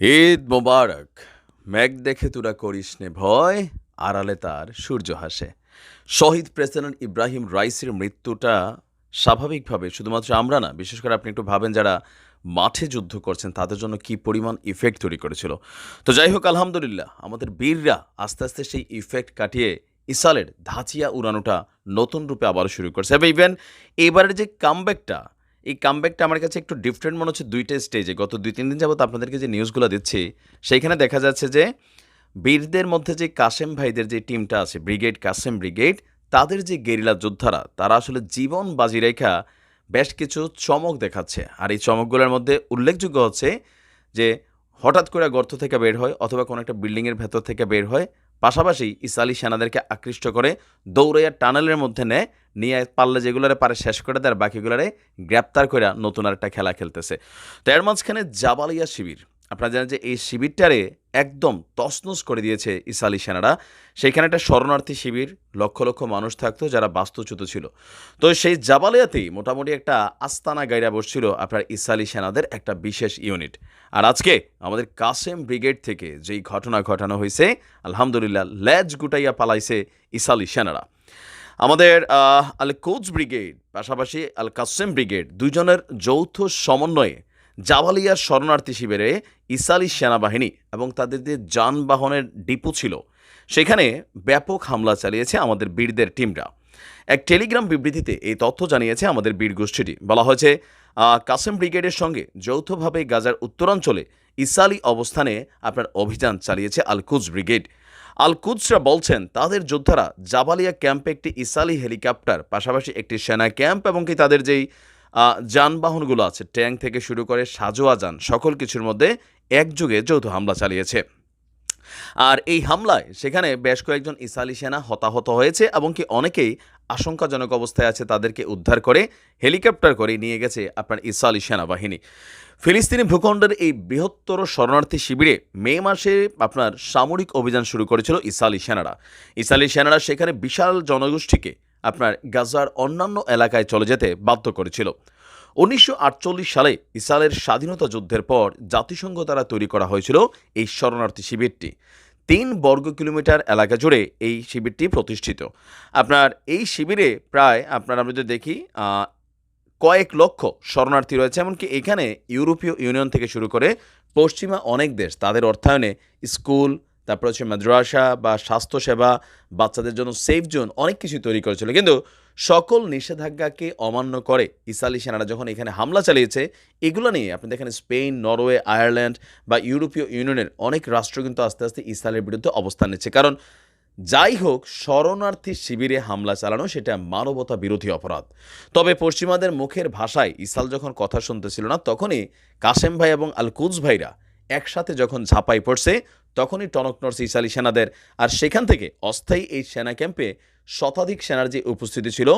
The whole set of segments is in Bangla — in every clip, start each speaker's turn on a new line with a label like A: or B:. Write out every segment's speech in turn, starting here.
A: ঈদ মোবারক। মেঘ দেখে তোরা করিস নে ভয়, আড়ালে তার সূর্য হাসে। শহীদ প্রেসিডেন্ট ইব্রাহিম রাইসের মৃত্যুটা স্বাভাবিকভাবে শুধুমাত্র আমরা না, বিশেষ করে আপনি একটু ভাবেন যারা মাঠে যুদ্ধ করছেন, তাদের জন্য কি পরিমাণ ইফেক্ট তৈরি করেছিল। তো যাই হোক, আলহামদুলিল্লাহ, আমাদের বীররা আস্তে আস্তে সেই ইফেক্ট কাটিয়ে ইসালের ধাঁচিয়া উড়ানোটা নতুন রূপে আবারও শুরু করছে। এবং ইভেন এবারের যে কামব্যাকটা এই কামব্যাকটা আমার কাছে একটু ডিফারেন্ট মনে হচ্ছে দুইটা স্টেজে গত দুই তিন দিন যাবত আপনাদেরকে যে নিউজগুলো দিচ্ছি, সেইখানে দেখা যাচ্ছে যে বীরদের মধ্যে যে কাসেম ভাইদের যে টিমটা আছে ব্রিগেড কাসেম ব্রিগেড তাদের যে গেরিলা যোদ্ধারা, তারা আসলে জীবন বাজি রেখা বেশ কিছু চমক দেখাচ্ছে। আর এই চমকগুলোর মধ্যে উল্লেখযোগ্য হচ্ছে যে হঠাৎ করে গর্ত থেকে বের হয় অথবা কোনো একটা বিল্ডিংয়ের ভেতর থেকে বের হয় পাশাপাশি ইসালি সেনাদেরকে আকৃষ্ট করে দৌড়াইয়া টানেলের মধ্যে নেয় নিয়ে পারলে যেগুলারে পারে শেষ করে দেয় বাকিগুলারে গ্রেপ্তার করে নতুন আর একটা খেলা খেলতেছে। তো এর মাঝখানে জাবালিয়া শিবির। আপনারা জানেন যে এই শিবিরটারে একদম তছনছ করে দিয়েছে ইসালি সেনারা। সেইখানে একটা শরণার্থী শিবির, লক্ষ লক্ষ মানুষ থাকতো যারা বাস্তুচ্যুত ছিল। তো সেই জাবালিয়াতেই মোটামুটি একটা আস্তানা গাইরা বসছিল আপনার ইসালি সেনাদের একটা বিশেষ ইউনিট। আর আজকে আমাদের কাসেম ব্রিগেড থেকে যেই ঘটনা ঘটানো হয়েছে, আলহামদুলিল্লাহ ল্যাজ গুটাইয়া পালাইছে ইসালি সেনারা। আমাদের আল কোচ ব্রিগেড, পাশাপাশি আল কাসেম ব্রিগেড দুজনের যৌথ সমন্বয়ে জাওয়ালিয়ার শরণার্থী শিবিরে ইসালি সেনাবাহিনী এবং তাদের যে যানবাহনের ডিপো ছিল, সেখানে ব্যাপক হামলা চালিয়েছে আমাদের বীরদের টিমরা। এক টেলিগ্রাম বিবৃতিতে এই তথ্য জানিয়েছে আমাদের বীর গোষ্ঠীটি। বলা হয়েছে কাসেম ব্রিগেডের সঙ্গে যৌথভাবে গাজার উত্তরাঞ্চলে ইসালি অবস্থানে আপনার অভিযান চালিয়েছে আলকুজ ব্রিগেড। আলকুদসরা বলছেন, তাদের যোদ্ধারা জাবালিয়া ক্যাম্পে একটি ইসালি হেলিকপ্টার, পাশাপাশি একটি সেনা ক্যাম্প এবং কি তাদের যেই যানবাহনগুলো আছে ট্যাঙ্ক থেকে শুরু করে সাজোয়া যান, সকল কিছুর মধ্যে একযোগে যৌথ হামলা চালিয়েছে। আর এই হামলায় সেখানে বেশ কয়েকজন ইসালি সেনা হতাহত হয়েছে এবং কি অনেকেই আশঙ্কাজনক অবস্থায় আছে তাদেরকে উদ্ধার করে হেলিকপ্টার করে নিয়ে গেছে আপনার ইসালি সেনাবাহিনী। ফিলিস্তিনি ভূখণ্ডের এই বৃহত্তর শরণার্থী শিবিরে মে মাসে আপনার সামরিক অভিযান শুরু করেছিল ইসালি সেনারা। ইসালি সেনারা সেখানে বিশাল জনগোষ্ঠীকে আপনার গাজার অন্যান্য এলাকায় চলে যেতে বাধ্য করেছিল। উনিশশো আটচল্লিশ সালে ইসরায়েলের স্বাধীনতা যুদ্ধের পর জাতিসংঘ দ্বারা তৈরি করা হয়েছিল এই শরণার্থী শিবিরটি। তিন বর্গ কিলোমিটার এলাকা জুড়ে এই শিবিরটি প্রতিষ্ঠিত। আপনার এই শিবিরে প্রায় আপনার আমরা যদি দেখি কয়েক লক্ষ শরণার্থী রয়েছে। এমনকি এখানে ইউরোপীয় ইউনিয়ন থেকে শুরু করে পশ্চিমা অনেক দেশ তাদের অর্থায়নে স্কুল তারপর হচ্ছে মাদ্রাসা বা স্বাস্থ্যসেবা, বাচ্চাদের জন্য সেফ জোন অনেক কিছু তৈরি করেছিল। কিন্তু সকল নিষেধাজ্ঞাকে অমান্য করে ইসালি সেনারা যখন এখানে হামলা চালিয়েছে, এগুলো নিয়ে আপনি দেখেন স্পেন, নরওয়ে, আয়ারল্যান্ড বা ইউরোপীয় ইউনিয়নের অনেক রাষ্ট্র কিন্তু আস্তে আস্তে ইসরায়েলের বিরুদ্ধে অবস্থান নিচ্ছে। কারণ যাই হোক, শরণার্থী শিবিরে হামলা চালানো সেটা মানবতা বিরোধী অপরাধ। তবে পশ্চিমাদের মুখের ভাষায় ইসাল যখন কথা শুনতেছিল না, তখনই কাসেম ভাই এবং আলকুজ ভাইরা একসাথে যখন ঝাঁপাই পড়ছে তখনই টনক নর্স ইসালি সেনাদের। আর সেখান থেকে অস্থায়ী এই সেনা ক্যাম্পে শতাধিক সেনার যে উপস্থিতি ছিল,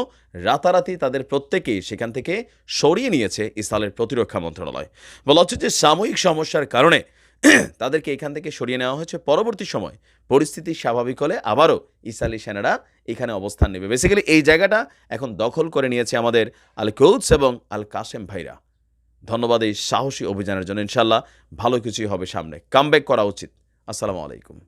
A: রাতারাতি তাদের প্রত্যেকেই সেখান থেকে সরিয়ে নিয়েছে ইসরায়েলের প্রতিরক্ষা মন্ত্রণালয়। বলা হচ্ছে যে সাময়িক সমস্যার কারণে তাদেরকে এখান থেকে সরিয়ে নেওয়া হয়েছে। পরবর্তী সময় পরিস্থিতি স্বাভাবিক হলে আবারও ইসরায়েলি সেনারা এখানে অবস্থান নেবে। বেসিক্যালি এই জায়গাটা এখন দখল করে নিয়েছে আমাদের আল কৌৎস এবং আল কাসেম ভাইরা। ধন্যবাদ এই সাহসী অভিযানের জন্য। ইনশাল্লাহ ভালো কিছুই হবে সামনে। কামব্যাক করা উচিত। আসসালামু আলাইকুম।